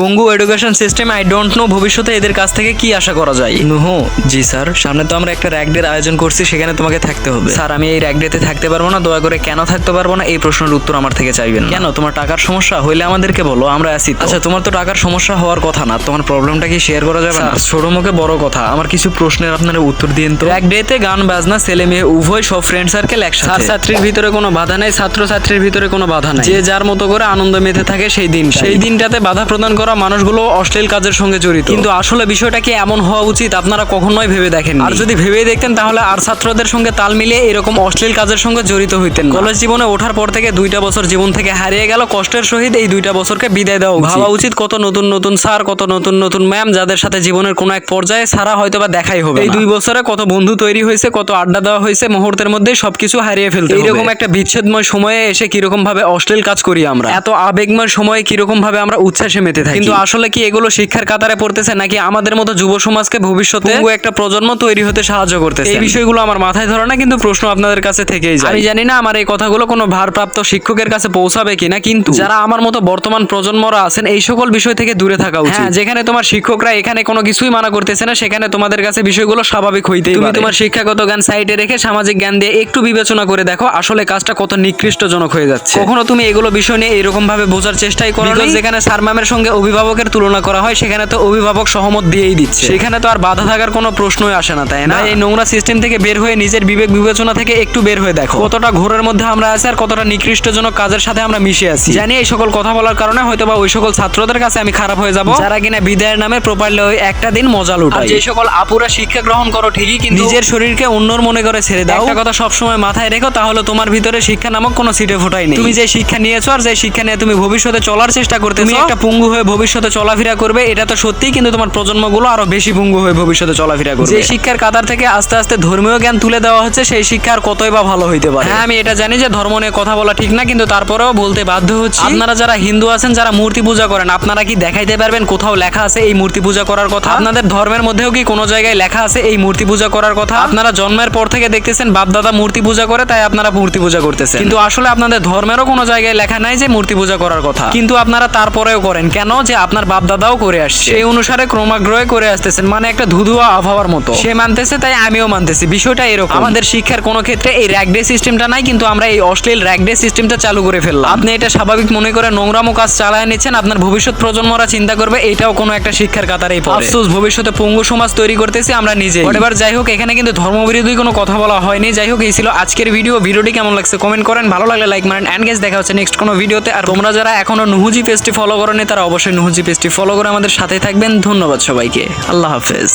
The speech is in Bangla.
পঙ্গু education system I don't know ভবিষ্যতে এদের কাছ থেকে কি আশা করা যায়। নুহ জি স্যার সামনে তো আমরা একটা র্যাক ডের আয়োজন করছি সেখানে তোমাকে থাকতে হবে। স্যার আমি এই র্যাক ডেতে থাকতে পারব না দয়া করে কেন থাকতে পারব না এই প্রশ্নের উত্তর আমার থেকে চাইবেন। কেন? তোমার টাকার সমস্যা হইলে আমাদেরকে বলো আমরা আছি আচ্ছা তোমার তো টাকার সমস্যা হওয়ার কথা না তোমার প্রবলেমটা কি শেয়ার করা যাবে না? ছোট মুখে বড় কথা আমার কিছু প্রশ্নের আপনারা উত্তর দিন তো। এক ডেতে গান বাজনা ছেলে মেয়ে উভয় সব ফ্রেন্ড সার্কেল একসাথে। ছাত্র ছাত্রীর ভিতরে কোনো বাধা নেই ছাত্র ছাত্রীর ভিতরে কোনো বাধা নাই। যে যার মতো করে আনন্দ মেতে থাকে সেই দিন সেই দিনটাতে বাধা প্রদান করা মানুষগুলো অশ্লীল কাজের সঙ্গে জড়িত। কিন্তু আসলে বিষয়টা কি এমন হওয়া উচিত আপনারা কখনোই ভেবে দেখেন আর যদি ভেবে দেখতেন তাহলে আর ছাত্রদের সঙ্গে তাল মিলিয়ে এরকম অশ্লীল কাজের সঙ্গে জড়িত হইতেন কলেজ জীবনে ওঠার পর থেকে দুইটা বছর জীবন থেকে হারিয়ে গেল কষ্টের সহিত এই দুইটা বছরকে বিদায় দেওয়া ভাবা উচিত কত নতুন নতুন স্যার কত নতুন নতুন ম্যাম যাদের সাথে জীবনের কোনো এক পর্যায়ে সারা হয়তো বা দেখাই হবে এই দুই বছরে কত বন্ধু তৈরি হয়েছে কত আড্ডা দেওয়া হয়েছে মুহূর্তের মধ্যে সবকিছু হারিয়ে ফেলতে এরকম একটা বিচ্ছেদময় সময়ে এসে কীরকম ভাবে অশ্লীল কাজ করি আমরা? এত আবেগময় সময়ে কীরকম ভাবে আমরা উচ্ছ্বাসে মেতে থাকি? কিন্তু আসলে কি এগুলো শিক্ষার কাতারে পড়তেছে নাকি আমাদের মতো যুব সমাজকে ভবিষ্যতে একটা প্রজন্ম তৈরি হতে সাহায্য করতেছে? এই বিষয়গুলো আমার মাথায় ধরে না কিন্তু প্রশ্ন আপনাদের কাছে থেকেই যায়। আমি জানি না আমার এই কথাগুলো কোনো ভারপ্রাপ্ত শিক্ষকের কাছে পৌঁছাবে কিনা কিন্তু যারা আমার মতো বর্তমান প্রজন্মরা আছেন এই সকল বিষয় থেকে দূরে থাকা উচিত। হ্যাঁ যেখানে তোমার শিক্ষকরা এখানে কোনো কিছুই মানা করতেছে না সেখানে তোমাদের কাছে বিষয়গুলো স্বাভাবিক হইতেই তুমি তোমার শিক্ষাগত জ্ঞান সাইডে রেখে সামাজিক জ্ঞান দিয়ে একটু বিবেচনা করে দেখো আসলে কাজটা কত নিকৃষ্টজনক হয়ে যাচ্ছে। কখনো তুমি এগুলো বিষয় নিয়ে এরকম ভাবে বোঝার চেষ্টাই করো যেখানে স্যার ম্যামের সঙ্গে অভিভাবকের তুলনা করা হয় সেখানে তো অভিভাবক সহমত দিয়েই দিচ্ছে। সেখানে তো আর বাধা থাকার কোনো প্রশ্নই আসে না তাই না? এই নোংরা সিস্টেম থেকে বের হয়ে নিজের বিবেক বিবেচনা থেকে একটু বের হয়ে দেখো। কতটা ঘোরের মধ্যে আমরা আছি আর কতটা নিকৃষ্টজনক কাজের সাথে আমরা মিশে আছি। জানি এই সকল কথা বলার কারণে হয়তো বা ওই সকল ছাত্রদের কাছে আমি খারাপ হয়ে যাব। যারা কিনা বিদায়ের নামে প্রপারলি ওই একটা দিন মজা লুটায়। যে সকল আপুরা শিক্ষা গ্রহণ করো ঠিকই কিন্তু নিজের শরীরকে অন্যর মনে করে ছেড়ে দাও। একটা কথা সবসময় মাথায় রেখো তাহলে তোমার ভিতরে শিক্ষা নামক কোনো সিটে ফোটাই নেই। তুমি যে শিক্ষা নিয়েছো আর যে শিক্ষা নিয়ে তুমি ভবিষ্যতে চলার চেষ্টা করতে তুমি একটা পুঙ্গু হয়ে ভবিষ্যতে চলাফেরা করবে এটা তো সত্যি কিন্তু তোমার প্রজন্মগুলো আরও বেশি পুঙ্গু হয়ে ভবিষ্যতে চলাফেরা করবে। যে শিক্ষার কাতার থেকে আস্তে আস্তে ধর্মীয় জ্ঞান তুলে দেওয়া হচ্ছে সেই শিক্ষা আর কতই বা ভালো হইতে পারে। হ্যাঁ আমি এটা জানি যে ধর্ম নিয়ে কথা বলা ঠিক না কিন্তু তারপরেও বলতে বাধ্য হচ্ছে। আপনারা যারা হিন্দু আছেন যারা মূর্তি পূজা করেন আপনারা কি দেখাইতে পারবেন কোথাও লেখা আছে এই মূর্তি পূজা করার কথা? আপনাদের ধর্মের মধ্যেও কি কোনো জায়গায় লেখা আছে এই মূর্তি পূজা করার কথা? আপনারা জন্মের পর থেকে দেখতেছেন বাপ দাদা মূর্তি পূজা করে তাই আপনারা মূর্তি পূজা করতেছেন। কিন্তু আসলে আপনাদের ধর্মেরও কোনো জায়গায় লেখা নাই যে মূর্তি পূজা করার কথা। কিন্তু আপনারা তারপরেও করেন। কেন? যে আপনার বাপ দাদাও করে আসছে। সেই অনুসারে ক্রমাগ্রহে করে আসতেছেন। মানে একটা ধুধুয়া আবহাওয়ার মতো। সে মানতেছে তাই আমিও মানতেছি। বিষয়টা এরকম। আমাদের শিক্ষার কোনো ক্ষেত্রে এই র্যাকডে সিস্টেমটা নাই কিন্তু আমরা এই অশ্লীল র্যাকডে সিস্টেমটা চালু করে ফেললাম। আপনি এটা স্বাভাবিক মনে করে নোংরামো কাজ চালায় নিচ্ছেন আপনার ভবিষ্যৎ প্রজন্মরা চিন্তা করবে এটাও কোনো একটা শিক্ষার কাতারেই পড়ে। আফসোস ভবিষ্যতে পঙ্গু সমাজ তৈরি করতেছি আমরা নিজে এবার যাই হোক এখানে কিন্তু ধর্মবিরোধী কোনো কথা বলা হয়নি। যাই হোক এই ছিল আজকের ভিডিও। ভিডিওটি কেমন লাগছে কমেন্ট করেন। ভালো লাগলে লাইক মারেন। অ্যান্ড গেস দেখা হচ্ছে নেক্সট কোনো ভিডিওতে। আর তোমরা যারা এখনও নুহুজি পেজটি ফলো করেনি তারা অবশ্যই নুহুজি পেজটি ফলো করে আমাদের সাথে থাকবেন। ধন্যবাদ সবাইকে। আল্লাহ হাফেজ।